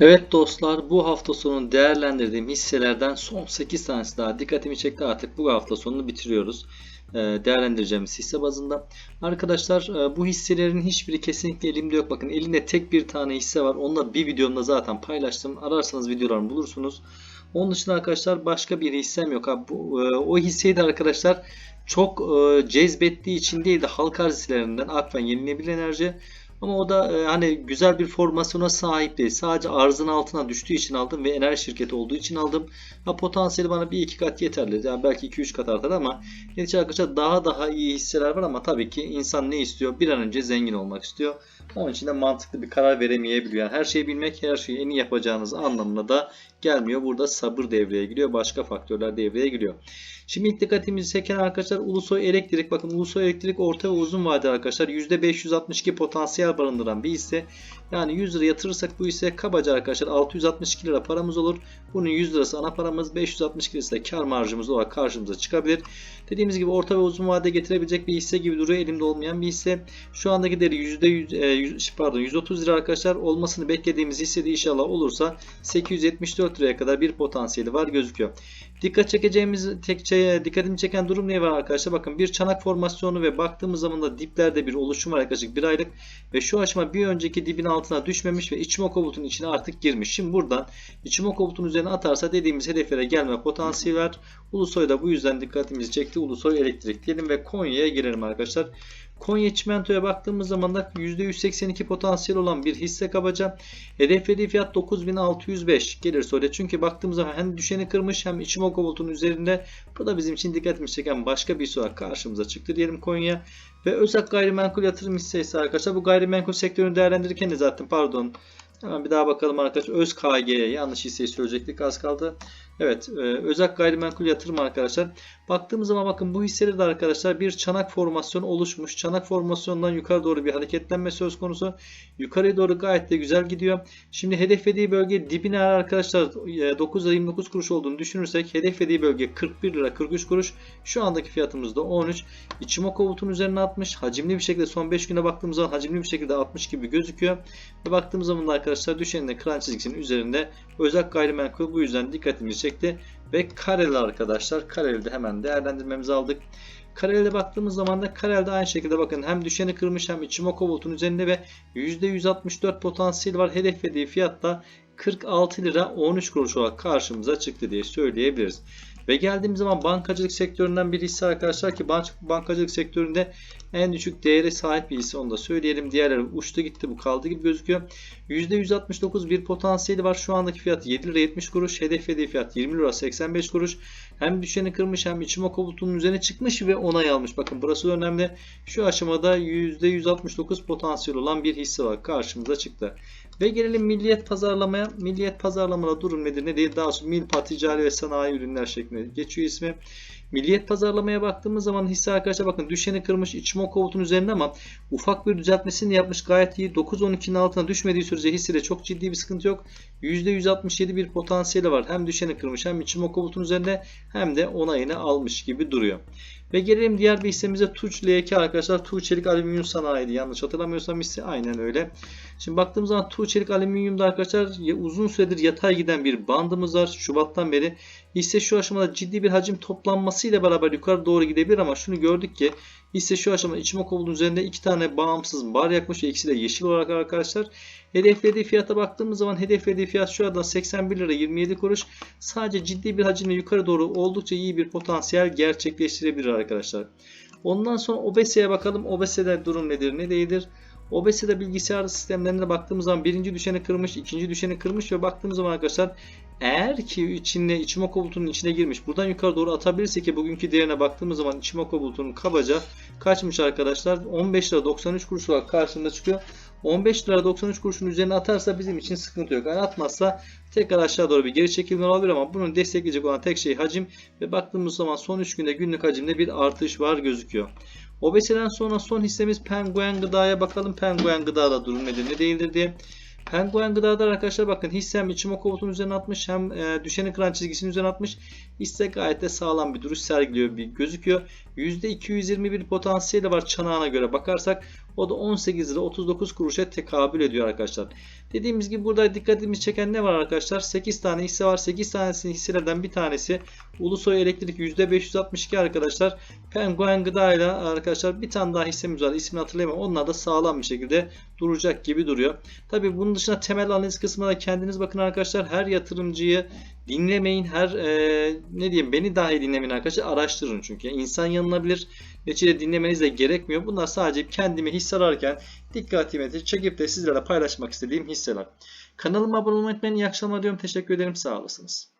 Evet dostlar bu hafta sonu değerlendirdiğim hisselerden son 8 tanesi daha dikkatimi çekti artık bu hafta sonunu bitiriyoruz. Ee, Değerlendireceğimiz hisse bazında. Arkadaşlar e, bu hisselerin hiçbiri kesinlikle elimde yok. Bakın elimde tek bir tane hisse var. Onu bir videomda zaten paylaştım. Ararsanız videolarımı bulursunuz. Onun dışında arkadaşlar başka bir hissem yok. Abi, bu, e, o hisseyi de arkadaşlar çok e, cezbettiği için değil de halka arz hisselerinden Akfen Yenilenebilir Enerji ama o da e, hani güzel bir formasyona sahip değil. Sadece arzın altına düştüğü için aldım ve enerji şirketi olduğu için aldım. Ha potansiyeli bana bir iki kat yeterli. Yani belki 2-3 kat artar ama netice arkadaşlar daha daha iyi hisseler var ama tabii ki insan ne istiyor? Bir an önce zengin olmak istiyor. Onun için de mantıklı bir karar veremeyebiliyor. Yani her şeyi bilmek her şeyi en iyi yapacağınız anlamına da gelmiyor. Burada sabır devreye giriyor. Başka faktörler devreye giriyor. Şimdi ilk dikkatimizi çeken arkadaşlar Ulusoy Elektrik. Bakın Ulusoy Elektrik orta ve uzun vadeli arkadaşlar %562 potansiyel barındıran bir hisse. Yani 100 lira yatırırsak bu hisse kabaca arkadaşlar 662 lira paramız olur. Bunun 100 lirası ana paramız 562 lirası da kar marjımız olarak karşımıza çıkabilir. Dediğimiz gibi orta ve uzun vade getirebilecek bir hisse gibi duruyor. Elimde olmayan bir hisse. Şu andaki değeri %100, e, 100, pardon 130 lira arkadaşlar. Olmasını beklediğimiz hisse de inşallah olursa 874 liraya kadar bir potansiyeli var gözüküyor. Dikkat çekeceğimiz tek şeye dikkatimi çeken durum ne var arkadaşlar? Bakın bir çanak formasyonu ve baktığımız zaman da diplerde bir oluşum var yaklaşık bir aylık ve şu aşama bir önceki dibin altına düşmemiş ve Ichimoku bulutun içine artık girmiş. Şimdi buradan Ichimoku bulutun üzerine atarsa dediğimiz hedeflere gelme potansiyeli var. Ulusoy da bu yüzden dikkatimizi çekti. Ulusoy elektrik diyelim ve Konya'ya gelelim arkadaşlar. Konya çimentoya baktığımız zaman da %182 potansiyel olan bir hisse kabaca. Hedeflediği fiyat 9605 gelirse öyle. Çünkü baktığımız zaman hem düşeni kırmış hem Ichimoku bulutun üzerinde. Bu da bizim için dikkatimizi çeken başka bir olarak karşımıza çıktı diyelim Konya. Ve özel gayrimenkul yatırım hissesi arkadaşlar. Bu gayrimenkul sektörünü değerlendirirken de zaten pardon Hemen bir daha bakalım arkadaşlar. Öz KG'ye yanlış hisseyi söyleyecektik az kaldı. Evet, e, özel gayrimenkul yatırım arkadaşlar. Baktığımız zaman bakın bu hisselerde arkadaşlar bir çanak formasyonu oluşmuş. Çanak formasyonundan yukarı doğru bir hareketlenme söz konusu. Yukarıya doğru gayet de güzel gidiyor. Şimdi hedeflediği bölge dibine arkadaşlar 9 lira 29 kuruş olduğunu düşünürsek hedeflediği bölge 41 lira 43 kuruş. Şu andaki fiyatımız da 13. Ichimoku bulutun üzerine atmış. Hacimli bir şekilde son 5 güne baktığımız zaman hacimli bir şekilde 60 gibi gözüküyor. Ve baktığımız zaman da arkadaşlar düşenin de kıran çizgisinin üzerinde özel gayrimenkul bu yüzden dikkatimizi çekti. Ve Kareli arkadaşlar. Kareli'de hemen değerlendirmemizi aldık. Karel'e baktığımız zaman da Karel'de aynı şekilde bakın hem düşeni kırmış hem Ichimoku bulutun üzerinde ve %164 potansiyel var. Hedeflediği fiyatta 46 lira 13 kuruş olarak karşımıza çıktı diye söyleyebiliriz. Ve geldiğimiz zaman bankacılık sektöründen bir hisse arkadaşlar ki bank, bankacılık sektöründe en düşük değere sahip bir hisse onu da söyleyelim. Diğerleri uçtu gitti bu kaldı gibi gözüküyor. %169 bir potansiyeli var. Şu andaki fiyat 7 lira 70 kuruş. Hedeflediği fiyat 20 lira 85 kuruş. Hem düşeni kırmış hem Ichimoku bulutunun üzerine çıkmış ve onay almış. Bakın burası önemli. Şu aşamada %169 potansiyel olan bir hisse var. Karşımıza çıktı. Ve gelelim milliyet pazarlamaya. Milliyet pazarlamada durum nedir ne değil. Daha sonra Milpa ticari ve sanayi ürünler şeklinde geçiyor ismi. Milliyet pazarlamaya baktığımız zaman hisse arkadaşlar bakın düşeni kırmış Ichimoku bulutun üzerinde ama ufak bir düzeltmesini yapmış gayet iyi. 9-12'nin altına düşmediği sürece hissede çok ciddi bir sıkıntı yok. %167 bir potansiyeli var. Hem düşeni kırmış hem Ichimoku bulutun üzerinde hem de onayını almış gibi duruyor. Ve gelelim diğer bir hissemize Tuğ LK arkadaşlar. Tuğ Çelik Alüminyum Sanayi'di. Yanlış hatırlamıyorsam hisse aynen öyle. Şimdi baktığımız zaman Tuğ Çelik Alüminyum'da arkadaşlar uzun süredir yatay giden bir bandımız var. Şubattan beri. Hisse şu aşamada ciddi bir hacim toplanmasıyla beraber yukarı doğru gidebilir ama şunu gördük ki hisse şu aşamada Ichimoku bulutun üzerinde iki tane bağımsız bar yakmış ve ikisi de yeşil olarak arkadaşlar. Hedeflediği fiyata baktığımız zaman hedeflediği fiyat şu anda 81 lira 27 kuruş. Sadece ciddi bir hacimle yukarı doğru oldukça iyi bir potansiyel gerçekleştirebilir arkadaşlar. Ondan sonra OBS'ye bakalım. OBS'de durum nedir ne değildir? OBS'de bilgisayar sistemlerine baktığımız zaman birinci düşeni kırmış, ikinci düşeni kırmış ve baktığımız zaman arkadaşlar eğer ki içinde Ichimoku bulutunun içine girmiş buradan yukarı doğru atabilirse ki bugünkü değerine baktığımız zaman Ichimoku bulutunun kabaca kaçmış arkadaşlar 15 lira 93 kuruş olarak karşımıza çıkıyor. 15 lira 93 kuruşun üzerine atarsa bizim için sıkıntı yok. Yani atmazsa tekrar aşağı doğru bir geri çekilme olabilir ama bunun destekleyecek olan tek şey hacim ve baktığımız zaman son 3 günde günlük hacimde bir artış var gözüküyor. OBS'den sonra son hissemiz Penguin Gıda'ya bakalım. Penguin Gıda'da durum nedir ne değildir diye. Penguin Gıda'da arkadaşlar bakın hissem Ichimoku bulutun üzerine atmış hem e, düşeni kıran çizgisinin üzerine atmış. Hisse gayet de sağlam bir duruş sergiliyor bir gözüküyor. %221 potansiyeli var çanağına göre bakarsak o da 18 lira 39 kuruşa tekabül ediyor arkadaşlar. Dediğimiz gibi burada dikkatimizi çeken ne var arkadaşlar? 8 tane hisse var. 8 tanesinin hisselerden bir tanesi Ulusoy Elektrik %562 arkadaşlar. Penguen Gıda ile arkadaşlar bir tane daha hissemiz var. İsmini hatırlayamam. Onlar da sağlam bir şekilde duracak gibi duruyor. Tabii bunun dışında temel analiz kısmına kendiniz bakın arkadaşlar. Her yatırımcıyı dinlemeyin. Her e, ne diyeyim beni dahi dinlemeyin arkadaşlar. Araştırın çünkü. İnsan yanılabilir. Neticede dinlemeniz de gerekmiyor. Bunlar sadece kendimi hisse ararken dikkatimi çekip de sizlerle paylaşmak istediğim hisseler. Kanalıma abone olmayı unutmayın. İyi akşamlar diyorum. Teşekkür ederim. Sağ olasınız.